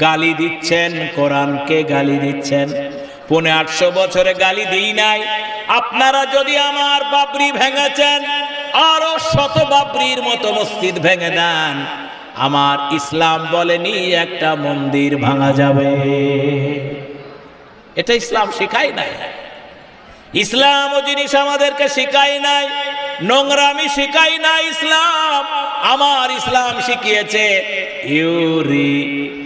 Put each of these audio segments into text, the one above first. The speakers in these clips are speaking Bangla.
গালি দিচ্ছেন, কোরআনকে গালি দিচ্ছেন। পনে আটশো বছরে গালি দিই নাই। আপনারা যদি আমার বাবরি ভেঙেছেন, আরও শত বাবরির মতো মসজিদ ভেঙে দেন। আমার ইসলাম বলেনি একটা মন্দির ভাঙা যাবে। এটা ইসলাম শেখায় নাই। ইসলাম ও জিনিস আমাদেরকে শিখাই নাই। নোংরামি শিখাই না ইসলাম। আমার ইসলাম শিখিয়েছে ইউরি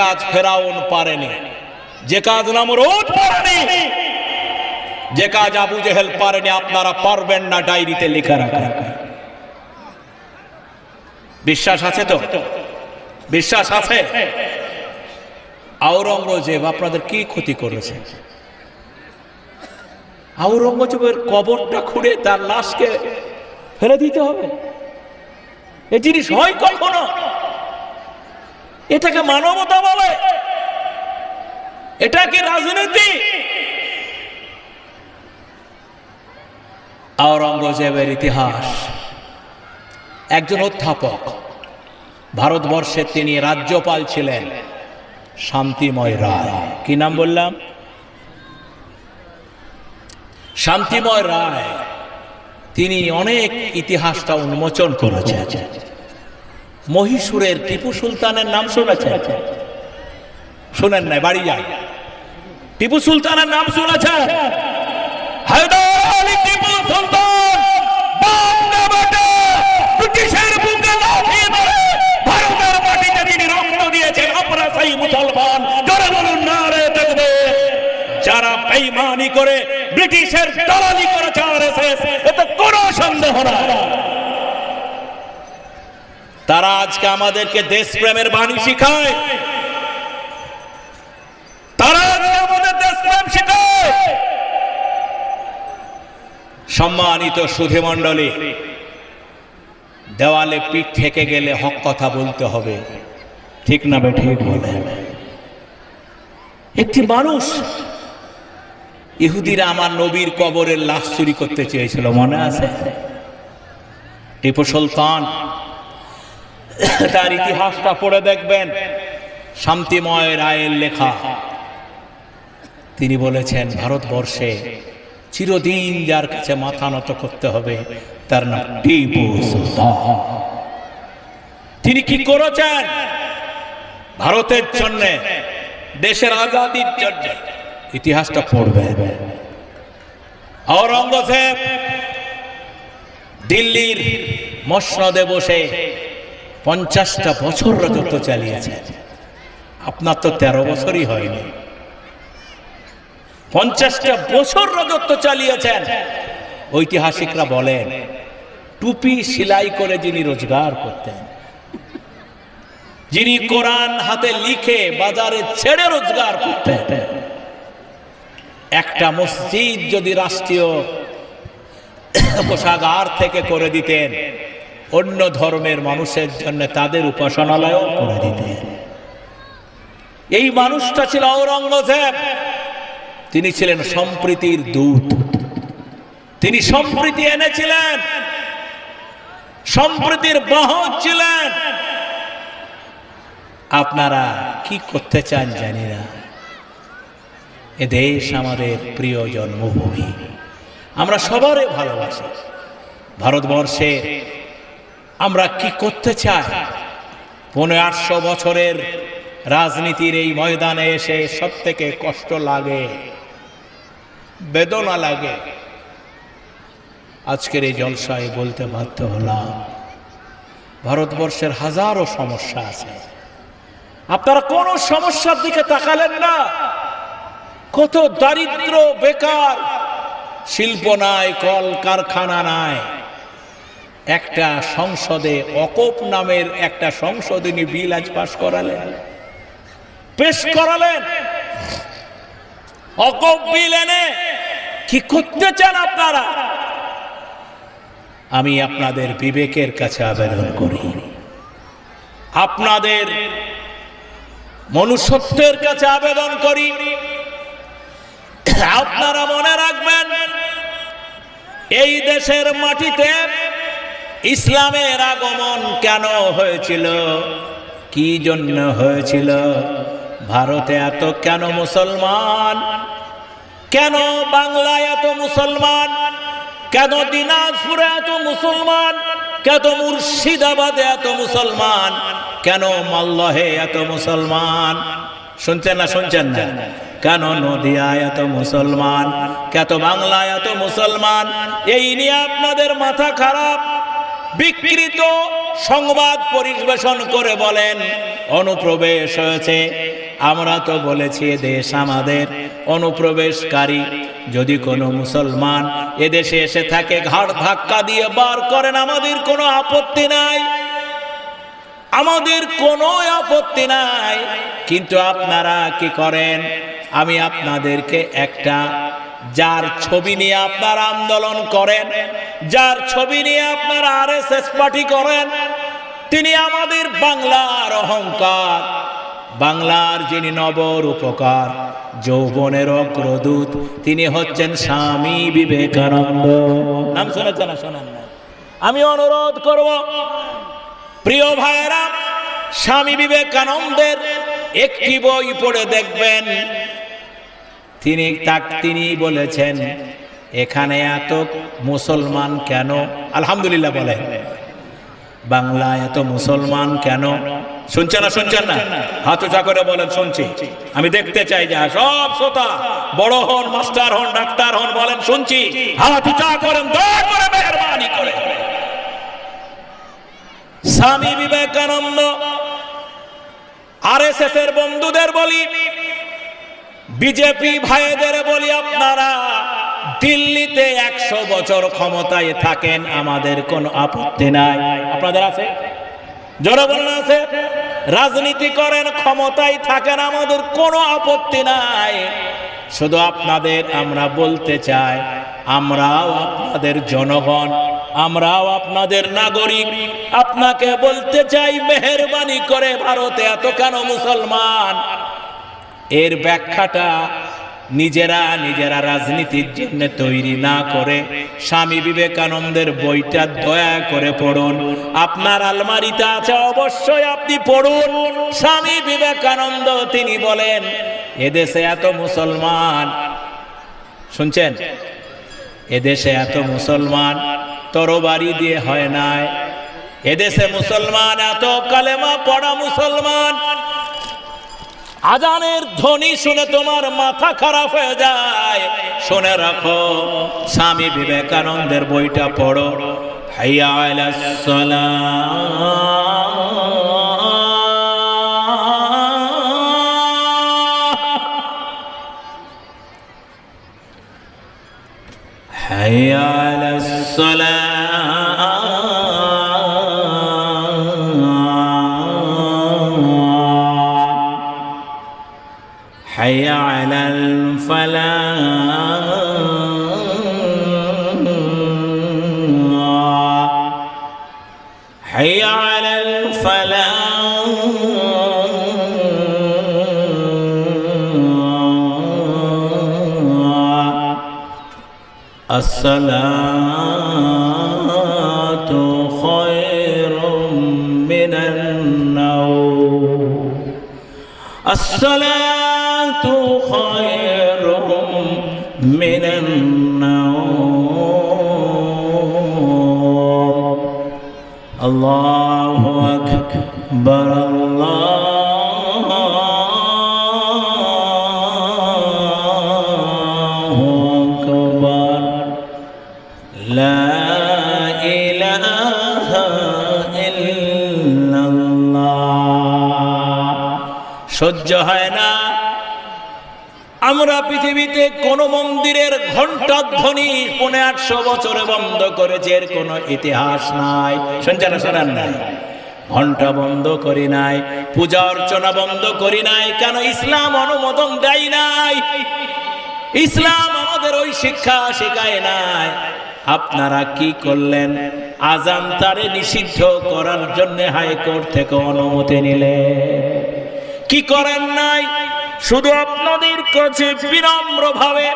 কাজ ফেরাউন পারেনি। যে কাজ নামরুদ পারেনি, যে কাজ আবু জেহেল পারেনি, আপনারা পারবেন না ডায়েরিতে লেখা রাখা। বিশ্বাস আছে তো? বিশ্বাস আছে? আওরঙ্গজেব আপনাদের কি ক্ষতি করেছে? আওরঙ্গজেবের কবরটা খুঁড়ে তার লাশকে ফেলে দিতে হবে। এ জিনিস হয় কখনো? এটাকে মানবতা বলে। এটা কি রাজনীতি? আওরঙ্গজেবের ইতিহাস। একজন অধ্যাপক। ভারতবর্ষের তিনি রাজ্যপাল ছিলেন। শান্তিময় রায়। কি নাম বললাম? শান্তিময় রায়। তিনি অনেক ইতিহাসটা উন্মোচন করেছেন। মহীশূরের টিপু সুলতানের নাম শুনেছেন? শুনেন নাই, বাড়ি যান। টিপু সুলতানের নাম শুনেছেন? টিপু সুলতান ব্রিটিশের বুকে ভারতের সেই মুসলমান বলুন না রে যারা করে ব্রিটিশের দালালি করেছে আরএসএস এতে কোনো সন্দেহ নাই। তারা আজকে আমাদেরকে দেশপ্রেমের বাণী শিখায়। তারা আজকে আমাদের দেশপ্রেম শিখায়। সম্মানিত সুধী মণ্ডলী, দেওয়ালে পিঠ থেকে গেলে হক কথা বলতে হবে। ঠিক না বে, ঠিক বলে। একটি মানুষ ইহুদিরা আমার নবীর কবরের লাশ চুরি করতে চেয়েছিল, মনে আছে? টিপু সুলতান তার ইতিহাসটা পড়ে দেখবেন। শান্তিময় রায়ের লেখা। তিনি বলেছেন, ভারতবর্ষে চিরদিন যার কাছে মাথা নত করতে হবে, তার নাম টিপু সুলতান। তিনি কি করেছেন? ভারতের জন্য, দেশের আজাদির জন্য। ইতিহাসটা পড়বে আওরঙ্গজেব দিল্লির মসনদে বসে পঞ্চাশটা বছর রাজত্ব চালিয়েছে। আপনার তো তেরো বছরই হয়নি। পঞ্চাশটা বছর রাজত্ব চালিয়েছেন। ঐতিহাসিকরা বলেন, টুপি সেলাই করে যিনি রোজগার করতেন, যিনি কোরআন হাতে লিখে বাজারে ছেড়ে রোজগার করতেন, একটা মসজিদ যদি রাষ্ট্রীয় কোষাগার থেকে করে দিতেন অন্য ধর্মের মানুষের জন্য তাদের উপাসনালয়ও করে দিতেন। এই মানুষটা ছিল ঔরঙ্গজেব। তিনি ছিলেন সম্প্রীতির দূত। তিনি সম্প্রীতি এনেছিলেন। সম্প্রীতির বাহক ছিলেন। আপনারা কি করতে চান জানি না। এ দেশ আমাদের প্রিয় জন্মভূমি। আমরা সবারে ভালোবাসি। ভারতবর্ষে আমরা কি করতে চাই? পনেরো আটশো বছরের রাজনীতির এই ময়দানে এসে সব থেকে কষ্ট লাগে, বেদনা লাগে। আজকের এই জলসায় বলতে বাধ্য হলাম, ভারতবর্ষের হাজারো সমস্যা আছে। আপনারা কোন সমস্যার দিকে তাকালেন না। কত দারিদ্র, বেকার, শিল্প নাই কল কারখানা নাই। একটা সংসদে অকপ নামের একটা সংশোধনী বিল আজ পাশ করালেন। পেশ করালেন। অকপ বিল এনে কি করতে চান আপনারা? আমি আপনাদের বিবেকের কাছে আবেদন করি। আপনাদের মনুষ্যত্বের কাছে আবেদন করি। আপনারা মনে রাখবেন, এই দেশের মাটিতে ইসলামের আগমন কেন হয়েছিল? কি জন্য হয়েছিল? ভারতে এত কেন মুসলমান? কেন বাংলায় এত মুসলমান? কেন দিনাজপুরে এত মুসলমান? কেন মুর্শিদাবাদে এত মুসলমান? কেন মাল্লহে এত মুসলমান? শুনছেন না শুনছেন না? কেন নদিয়ায় এত মুসলমান? কেত বাংলায় এত মুসলমান? এই নিয়ে আপনাদের মাথা খারাপ। বিকৃত সংবাদ পরিবেশন করে বলেন, অনুপ্রবেশ হয়েছে। আমরা তো বলেছি দেশ আমাদের। অনুপ্রবেশকারী যদি কোনো মুসলমান এদেশে এসে থাকে, ঘাড় ধাক্কা দিয়ে বার করেন, আমাদের কোনো আপত্তি নাই। আমাদের কোনো আপত্তি নাই। কিন্তু আপনারা কি করেন? আমি আপনাদেরকে একটা যার ছবি নিয়ে আপনারা আন্দোলন করেন, যার ছবি নিয়ে আপনারা আর এস এস পার্টি করেন, তিনি আমাদের বাংলার অহংকার। বাংলার যিনি নবর উপকার, যৌবনের অগ্রদূত, তিনি হচ্ছেন স্বামী বিবেকানন্দ। নাম শুনেছেন না? শোনেন না। আমি অনুরোধ করব, প্রিয় ভাইয়েরা, স্বামী বিবেকানন্দের একটি বই পড়ে দেখবেন। তিনি তাক তিনি বলেছেন, এখানে এত মুসলমান কেন? আলহামদুলিল্লাহ বলেন বাংলায় এত মুসলমান কেন? শুনছেন না শুনছেন না? হাত উঁচা করে বলেন, শুনছি। আমি দেখতে চাই যা, সব শ্রোতা। বড় হন, মাস্টার হন, ডাক্তার হন, বলেন, শুনছি। হাত উঁচা করেন মেহরবানি করে। স্বামী বিবেকানন্দ আর এস এর বন্ধুদের বলি বিজেপি ভাইদের বলি আপনারা, দিল্লিতে একশো বছর ক্ষমতায় থাকেন, আমাদের কোনো আপত্তি নাই। আপনাদের আছে? জনগণ আছে? রাজনীতি করেন, ক্ষমতায় থাকেন, আমাদের কোনো আপত্তি নাই। শুধু আপনাদের আমরা বলতে চাই, আমরাও আপনাদের জনগণ, আমরাও আপনাদের নাগরিক। আপনাকে বলতে চাই, মেহরবানি করে ভারতে এত কেন মুসলমান? এর ব্যাখ্যাটা নিজেরা নিজেরা রাজনীতির জন্য তৈরি না করে স্বামী বিবেকানন্দের বইটা দয়া করে পড়ুন। আপনার আলমারিতে আছে, অবশ্যই আপনি পড়ুন। স্বামী বিবেকানন্দ তিনি বলেন, এদেশে এত মুসলমান শুনছেন? এদেশে এত মুসলমান তরবারি দিয়ে হয় নাই। এদেশে মুসলমান এত কালেমা পড়া মুসলমান আজানের ধ্বনি শুনে তোমার মাথা খারাপ হয়ে যায়। শুনে রাখো, স্বামী বিবেকানন্দের বইটা পড়ো। হাইয়া আলাস সালাহ হাইয়া الفلاح حي على الفلاح الصلاة خير من النوم. الصلاة خير আল্লাহু আকবার আল্লাহু আকবার লা ইলাহা ইল্লাল্লাহ সহ্য হয় পৃথিবীতে কোন মন্দিরের ঘণ্টাধ্বনি পনে আটশো বছরে বন্ধ করেছে, এর কোনো ইতিহাস নাই। শুনছেন শোনেন নাই ঘণ্টা বন্ধ করি নাই, পূজা অর্চনা বন্ধ করি নাই, কেন ইসলাম অনুমোদন দেয় নাই? ইসলাম আমাদের ওই শিক্ষা শেখায় নাই। আপনারা কি করলেন? আজান তারে নিষিদ্ধ করার জন্য হাইকোর্ট থেকে অনুমতি নিলেন। কি করেন নাই? শুধু আপনাদের কাছে বিনম্র ভাবে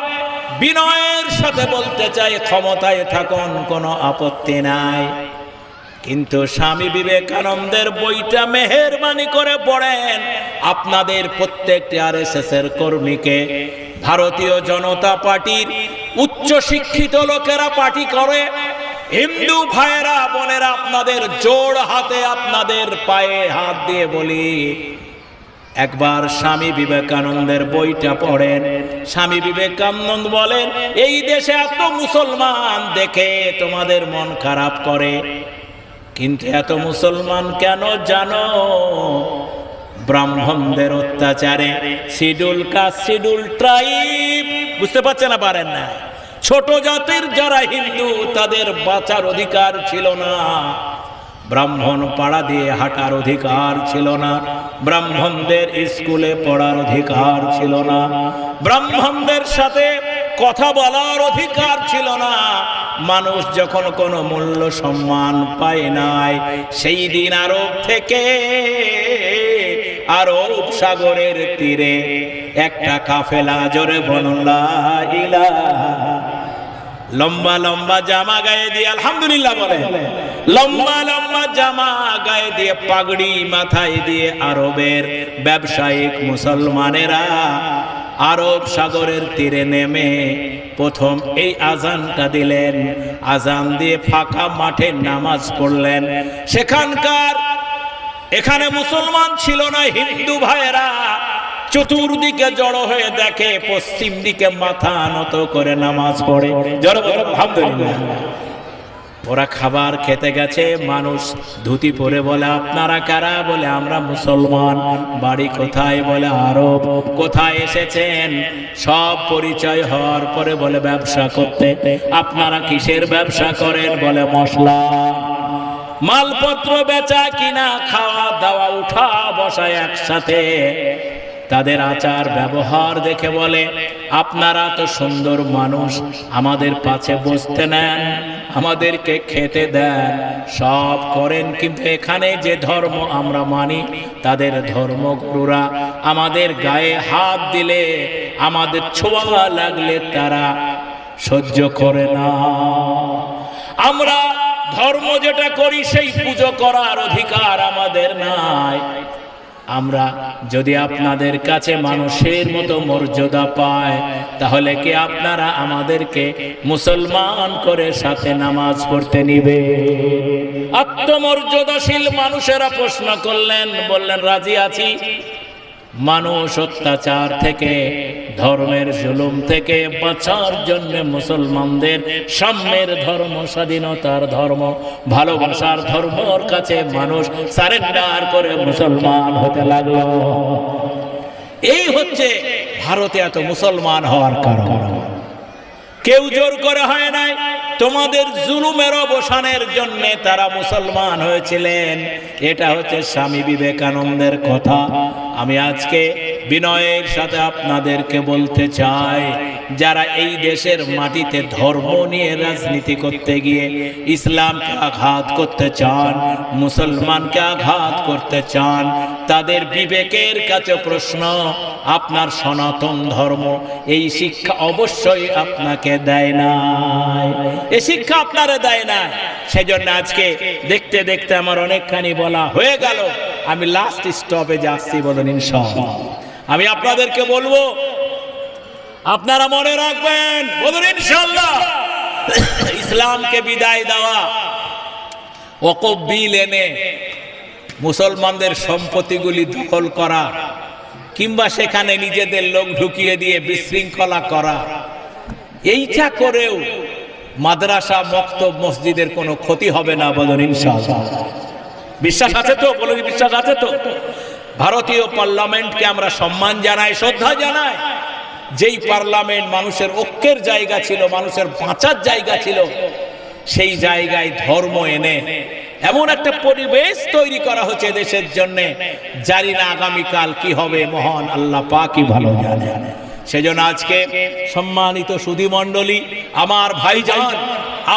বিনয়ের সাথে বলতে চাই, ক্ষমতায় থাকুন, কোনো আপত্তি নাই। কিন্তু স্বামী বিবেকানন্দের বইটা মেহেরবানি করে পড়েন আপনাদের প্রত্যেকটি আর এর কর্মীকে। ভারতীয় জনতা পার্টির উচ্চ শিক্ষিত লোকেরা পার্টি করে। হিন্দু ভাইয়েরা, বোনেরা, আপনাদের জোড় হাতে আপনাদের পায়ে হাত দিয়ে বলি একবার স্বামী বিবেকানন্দের বইটা পড়েন। স্বামী বিবেকানন্দ বলেন, এই দেশে এত মুসলমান, দেখে তোমাদের মন খারাপ করে। কিন্তু এত মুসলমান কেন জানো? ব্রাহ্মণদের অত্যাচারে শিডুল কাস্ট শিডুল ট্রাইব, বুঝতে পারছে না, পারেন না ছোট জাতির যারা হিন্দু, তাদের বাঁচার অধিকার ছিল না। ব্রাহ্মণ পাড়া দিয়ে হাঁটার অধিকার ছিল না। ব্রাহ্মণদের স্কুলে পড়ার অধিকার ছিল না। ব্রাহ্মণদের সাথে কথা বলার অধিকার ছিল না। মানুষ যখন কোনো মূল্য সম্মান পায় নাই, সেই দিন আরব থেকে আরব সাগরের তীরে একটা কাফেলা জোরে বনলা লম্বা লম্বা জামা গায়ে দিয়ে আলহামদুলিল্লাহ বলে। লম্বা লম্বা জামা গায়ে দিয়ে, পাগড়ি মাথায় দিয়ে আরবের ব্যবসায়িক মুসলমানেরা আরব সাগরের তীরে নেমে প্রথম এই আজানটা দিলেন। আজান দিয়ে ফাঁকা মাঠে নামাজ পড়লেন। সেখানকার, এখানে মুসলমান ছিল না, হিন্দু ভাইয়েরা চতুর্দিকে জড়ো হয়ে দেখে, পশ্চিম দিকে মাথা নত করে নামাজ পড়ে। জড়ো আলহামদুলিল্লাহ। ওরা খাবার খেতে গেছে, মানুষ ধুতি পরে বলে, আপনারা কারা? বলে, আমরা মুসলমান। বাড়ি কোথায়? বলে, আরব। কোথায় এসেছেন? সব পরিচয় হওয়ার পরে বলে, ব্যবসা করতে। আপনারা কিসের ব্যবসা করেন? বলে, মশলা। মালপত্র বেচা কিনা, খাওয়া দাওয়া, উঠা বসা একসাথে। তাদের আচার, ব্যবহার দেখে বলে, আপনারা তো সুন্দর মানুষ, আমাদের পাশে বসতে নেন, আমাদেরকে খেতে দেন, সব করেন, কিন্তু এখানে যে ধর্ম আমরা মানি, তাদের ধর্মগুরুরা আমাদের গায়ে হাত দিলে, আমাদের ছোঁয়া লাগলে তারা সহ্য করে না। আমরা ধর্ম যেটা করি, সেই পুজো করার অধিকার আমাদের নাই। আমরা যদি আপনাদের কাছে মানুষের মতো মর্যাদা পায় তাহলে কি আপনারা আমাদেরকে মুসলমান করে সাথে নামাজ পড়তে নিবে? আত্মমর্যাদাশীল মানুষেরা প্রশ্ন করলেন, বললেন, রাজি আছি? মানুষ অত্যাচার থেকে, ধর্মের জুলুম থেকে বাঁচার জন্য মুসলমানদের সাম্যের ধর্ম, স্বাধীনতার ধর্ম, ভালোবাসার ধর্মর কাছে মানুষ সারেন্ডার করে মুসলমান হতে লাগল। এই হচ্ছে ভারতে এত মুসলমান হওয়ার কারণ। কেউ জোর করে হয় নাই তোমাদের জুলুমের অবসানের জন্য তারা মুসলমান হয়েছিলেন। এটা হচ্ছে স্বামী বিবেকানন্দের কথা। আমি আজকে বিনয়ের সাথে আপনাদেরকে বলতে চাই, যারা এই দেশের মাটিতে ধর্ম নিয়ে রাজনীতি করতে গিয়ে ইসলামকে আঘাত করতে চান, মুসলমানকে আঘাত করতে চান তাদের বিবেকের কাছে প্রশ্ন, আপনার সনাতন ধর্ম এই শিক্ষা অবশ্যই আপনাকে দেয় না এই শিক্ষা আপনারা দেয় না সেজন্য আজকে দেখতে দেখতে আমার অনেকখানি বলা হয়ে গেল। আমি লাস্ট স্টপে যাচ্ছি বলুন ইনশাআল্লাহ। আমি আপনাদেরকে বলব, আপনারা মনে রাখবেন, বলুন ইনশাআল্লাহ, ইসলামকে বিদায় দেওয়া ওকব বিল এনে মুসলমানদের সম্পত্তিগুলি দখল করা, কিংবা সেখানে নিজেদের লোক ঢুকিয়ে দিয়ে বিশৃঙ্খলা করা, এইটা করেও মাদ্রাসা, মক্তব, মসজিদের কোনো ক্ষতি হবে না বলুন বিশ্বাস আছে তো? বলুন বিশ্বাস আছে তো? ভারতীয় পার্লামেন্টকে আমরা সম্মান জানাই, শ্রদ্ধা জানাই। যেই পার্লামেন্ট মানুষের ঐক্যের জায়গা ছিল, মানুষের বাঁচার জায়গা ছিল, সেই জায়গায় ধর্ম এনে এমন একটা পরিবেশ তৈরি করা হচ্ছে দেশের জন্য, জানি না আগামীকাল কি হবে, মহান আল্লাহ পাকই ভালো জানে। সেজন্য আজকে সম্মানিত সুধী মণ্ডলী, আমার ভাই ভাইজান,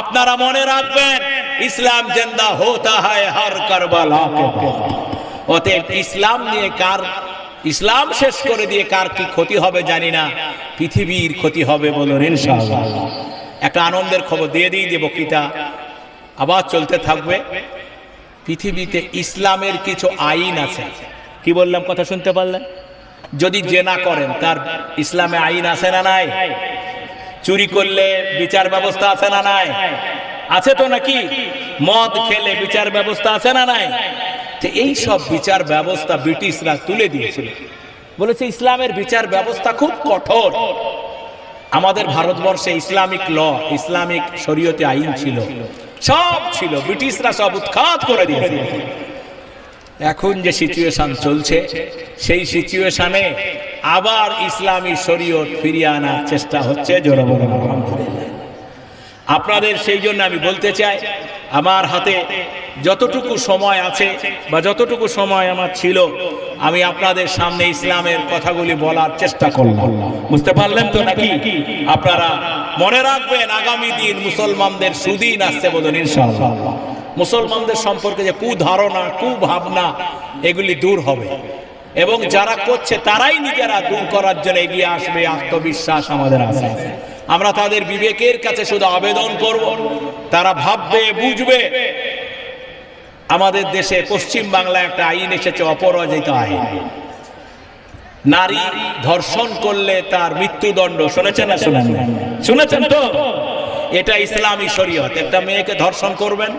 আপনারা মনে রাখবেন, ইসলাম জেন্দা হোতা হয় হর কারবালা অতএব ইসলাম নিয়ে কার, ইসলাম শেষ করে দিয়ে কার কি ক্ষতি হবে জানি না, পৃথিবীর ক্ষতি হবে বলুন ইনশাআল্লাহ। একটা আনন্দের খবর দিয়ে দিই যে বক্তৃতা আবার চলতে থাকবে। পৃথিবীতে ইসলামের কিছু আইন আছে। কি বললাম কথা শুনতে পারলেন? যদি জেনা করেন, তার ইসলামে আইন আছে না নাই? চুরি করলে বিচার ব্যবস্থা আছে না নাই? আছে তো নাকি? মদ খেলে বিচার ব্যবস্থা আছে না নাই? তো এই সব বিচার ব্যবস্থা ব্রিটিশরা তুলে দিয়েছিল। বলেছে ইসলামের বিচার ব্যবস্থা খুব কঠোর। আমাদের ভারতবর্ষে ইসলামিক ল, ইসলামিক শরীয়তে আইন ছিল। সব ছিল, ব্রিটিশরা সব উৎখাত করে দিয়েছে এখন যে সিচুয়েশন চলছে, সেই সিচুয়েশনে আবার ইসলামী শরীয়ত ফিরিয়ে আনার চেষ্টা হচ্ছে, জোরে বলে আলহামদুলিল্লাহ। আপনাদের সেই জন্য আমি বলতে চাই, আমার হাতে যতটুকু সময় আছে বা যতটুকু সময় আমার ছিল, আমি আপনাদের সামনে ইসলামের কথাগুলি বলার চেষ্টা করলাম। বুঝতে পারলেন তো নাকি? আপনারা মনে রাখবেন, আগামী দিন মুসলমানদের সুদিন আসছে বলুন মুসলমানদের সম্পর্কে যে কুধারণা কুভাবনা এগুলি দূর হবে। এবং যারা করছে, তারাই নিজেরা দূর করার জন্য এগিয়ে আসবে, আত্মবিশ্বাস আমাদের আছে। আমরা তাদের বিবেকের কাছে শুধু আবেদন করব। তারা ভাববে, বুঝবে। আমাদের দেশে পশ্চিম বাংলায় একটা আইন এসেছে, অপরাজিত আইন। নারী ধর্ষণ করলে তার মৃত্যুদণ্ড, শুনেছেন না শুনেন? শুনেছেন তো? এটা ইসলামী শরীয়ত। একটা মেয়েকে ধর্ষণ করবেন।